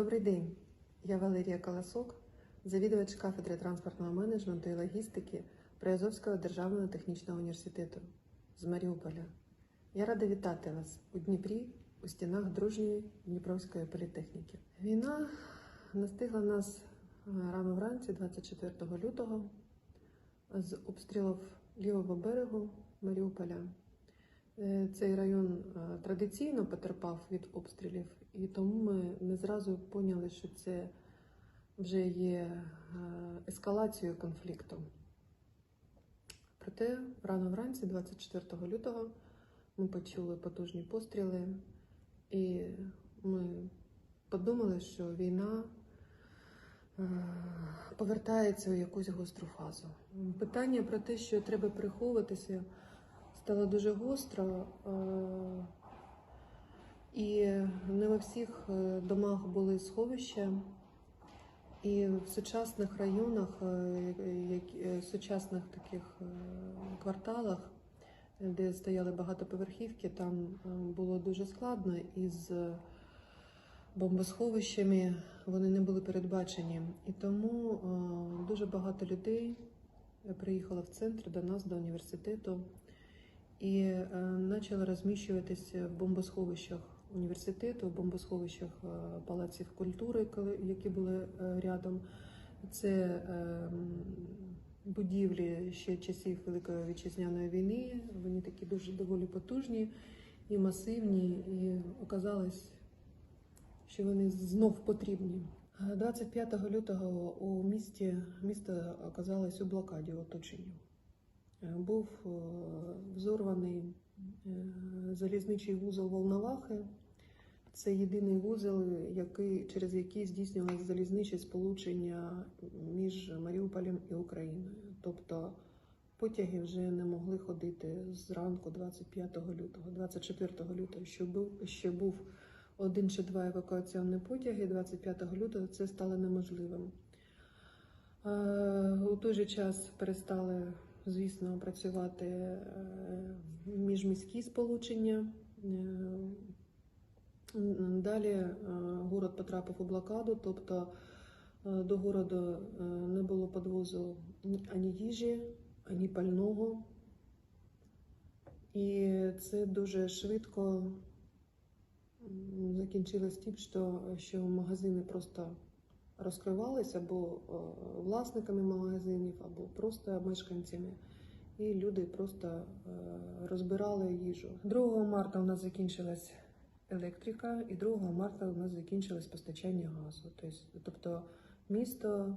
Добрий день, я Валерія Колосок, завідувач кафедри транспортного менеджменту і логістики Приазовського державного технічного університету з Маріуполя. Я рада вітати вас у Дніпрі у стінах дружньої Дніпровської політехніки. Війна настигла нас е, рано вранці, 24 лютого, з обстрілів лівого берегу Маріуполя. Е, Цей район е, традиційно потерпав від обстрілів, і тому ми не зразу поняли, що це вже є е, ескалацією конфлікту. Проте рано вранці, 24 лютого, ми почули потужні постріли, і ми подумали, що війна повертається у якусь гостру фазу. Питання про те, що треба приховуватися, стало дуже гостро. е, І не во всіх е, домах були сховища. І в сучасних районах, як- е, сучасних таких кварталах, де стояли багатоповерхівки, там було дуже складно із бомбосховищами вони не були передбачені. І тому дуже багато людей приїхало в центр до нас, до університету, і е, почали розміщуватися в бомбосховищах університету, в бомбосховищах е, палаців культури, які були е, рядом. Це е, будівлі ще часів Великої вітчизняної війни. Вони такі дуже доволі потужні і масивні, і оказалось, що вони знов потрібні. Е, 25 лютого у місті місто оказалось у блокаді оточенні. Е, Був е, взорваний е, залізничий вузол Волновахи. Це єдиний вузол, який, через який здійснювалося залізниче сполучення між Маріуполем і Україною. Тобто потяги вже не могли ходити зранку 25 лютого. 24 лютого ще був, ще був один чи два евакуаційні потяги. 25 лютого це стало неможливим. У той же час перестали, звісно, працювати е, міжміські сполучення. Е, Далі е, город потрапив у блокаду, тобто до городу не було підвозу ні- ані їжі, ані пального. І це дуже швидко закінчилось тим, що, що магазини просто розкривалися або е, власниками магазинів, або просто мешканцями. І люди просто е, розбирали їжу. 2 марта у нас закінчилась електрика, і 2 марта у нас закінчилось постачання газу. Тобто, тобто місто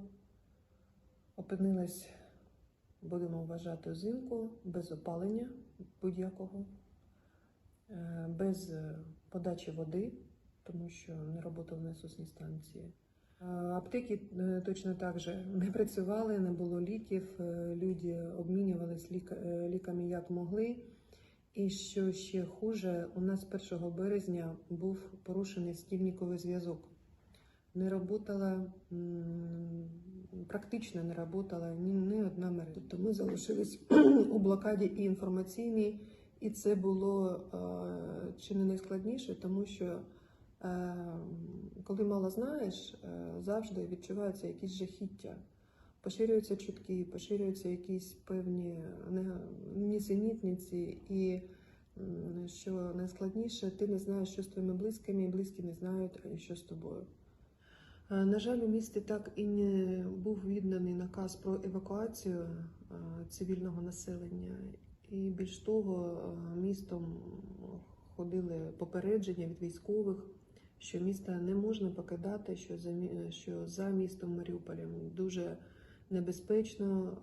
опинилось, будемо вважати, взимку без опалення будь-якого, е, без подачі води, тому що не роботали насосні станції. Аптеки е, точно так же не працювали, не було ліків. е, Люди обмінювались ліка- е, ліками як могли. І що ще хуже, у нас 1 березня був порушений стільниковий зв'язок. Не работала, практично не работала ні, ні одна мережа. Тобто ми залишились у блокаді і інформаційній, і це було чи не найскладніше, тому що коли мало знаєш, е, завжди відчуваються якісь жахіття. Поширюються чутки, поширюються якісь певні нісенітниці, і що найскладніше, ти не знаєш, що з твоїми близькими, і близькі не знають, що з тобою. Е, На жаль, у місті так і не був відданий наказ про евакуацію е, цивільного населення, і більш того, е, містом ходили попередження від військових, що міста не можна покидати, що за, що за містом Маріуполем дуже небезпечно.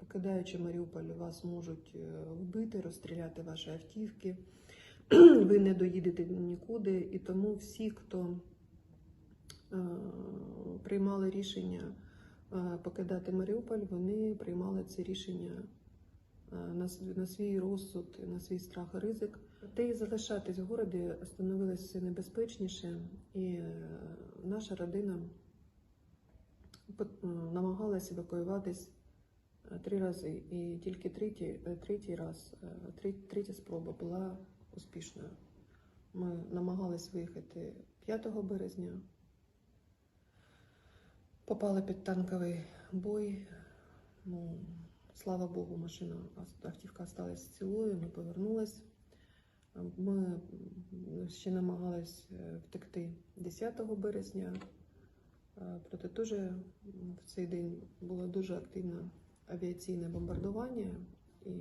Покидаючи Маріуполь, вас можуть е, вбити, розстріляти ваші автівки. Ви не доїдете нікуди, і тому всі, хто е, приймали рішення е, покидати Маріуполь, вони приймали це рішення на свій розсуд, на свій страх і ризик. Те і залишатись в городі становилось небезпечніше, і е, наша родина намагалась евакуюватись е, три рази, і тільки третій, е, третій раз, третя спроба була успішною. Ми намагалися виїхати 5 березня, Попали під танковий бой. Ну, слава Богу, машина автівка осталась цілою, ми повернулись. Ми ще намагались е, втекти 10 березня. Е, Проте теж в цей день було дуже активне авіаційне бомбардування, і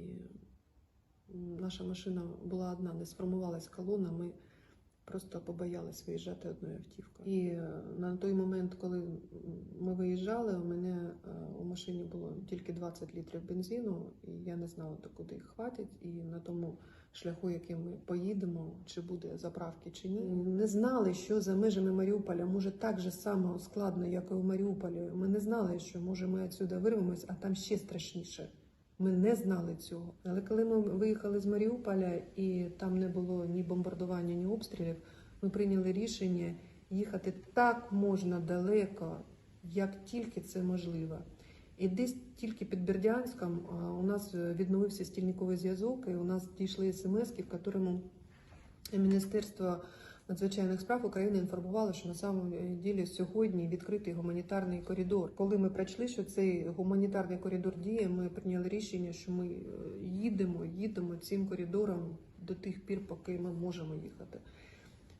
наша машина була одна, не сформувалась колона. Ми просто побоялись виїжджати одною автівкою. І е, на той момент, коли ми виїжджали, у мене е, у машині було тільки 20 літрів бензину, і я не знала, до куди їх хватить. І на тому шляху, яким ми поїдемо, чи буде заправки чи ні, не знали, що за межами Маріуполя може так же само складно, як і у Маріуполі. Ми не знали, що може ми відсюди вирвемось, а там ще страшніше. Ми не знали цього. Але коли ми виїхали з Маріуполя і там не було ні бомбардування, ні обстрілів, ми прийняли рішення їхати так можна далеко, як тільки це можливо. І десь тільки під Бердянськом у нас е, відновився стільниковий зв'язок, і у нас дійшли смски, в якому Міністерство надзвичайних справ України інформувало, що на самом ділі сьогодні відкритий гуманітарний коридор. Коли ми пройшли, що цей гуманітарний коридор діє, ми прийняли рішення, що ми е, їдемо, їдемо цим коридором до тих пір, поки ми можемо їхати.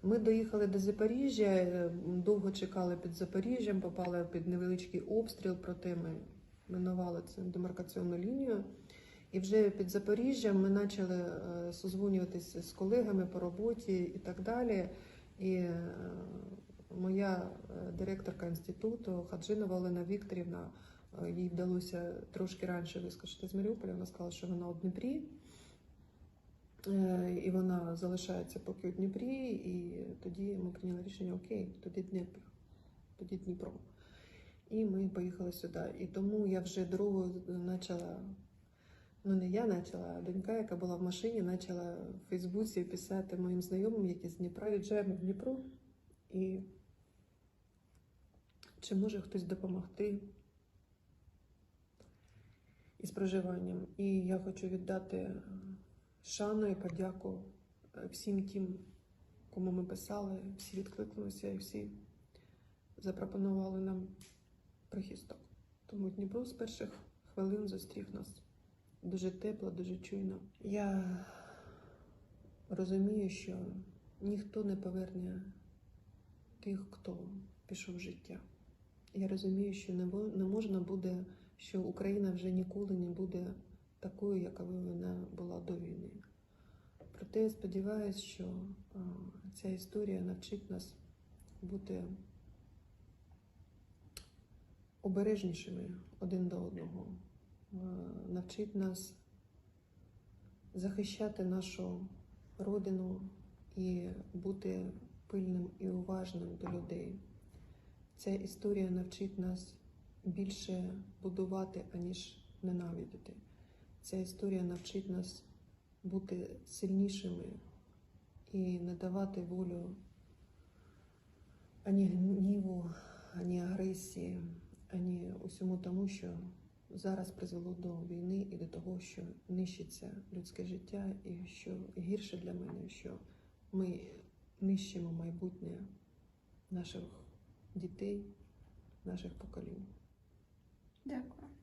Ми доїхали до Запоріжжя, е, довго чекали під Запоріжжям, попали під невеличкий обстріл, проте ми минували цю демаркаційну лінію. І вже під Запоріжжям ми почали е, созвонюватися з колегами по роботі і так далі. І е, моя е, директорка інституту Хаджинова Олена Вікторівна, їй вдалося трошки раніше вискочити з Маріуполя. Вона сказала, що вона у Дніпрі. І вона залишається поки у Дніпрі, і тоді ми прийняли рішення: окей, тоді Дніпро, тоді Дніпро. І ми поїхали сюди. І тому я вже дорогу почала. Ну, не я почала, а донька, яка була в машині, почала в Фейсбуці писати моїм знайомим, які з Дніпра віджаємо в Дніпро. І чи може хтось допомогти із проживанням. І я хочу віддати шану і подяку е, всім тим, кому ми писали, всі відкликнулися і всі запропонували нам прихисток. Тому Дніпро з перших хвилин зустрів нас дуже тепло, дуже чуйно. Я розумію, що ніхто не поверне тих, хто пішов в життя. Я розумію, що не можна буде, що Україна вже ніколи не буде такою, якою вона була до війни. Проте я сподіваюся, що ця історія навчить нас бути обережнішими один до одного, навчить нас захищати нашу родину і бути пильним і уважним до людей. Ця історія навчить нас більше будувати, аніж ненавидіти. Ця історія навчить нас бути сильнішими і не давати волю ані гніву, ані агресії, ані усьому тому, що зараз призвело до війни і до того, що нищиться людське життя, і що гірше для мене, що ми нищимо майбутнє наших дітей, наших поколінь. Дякую.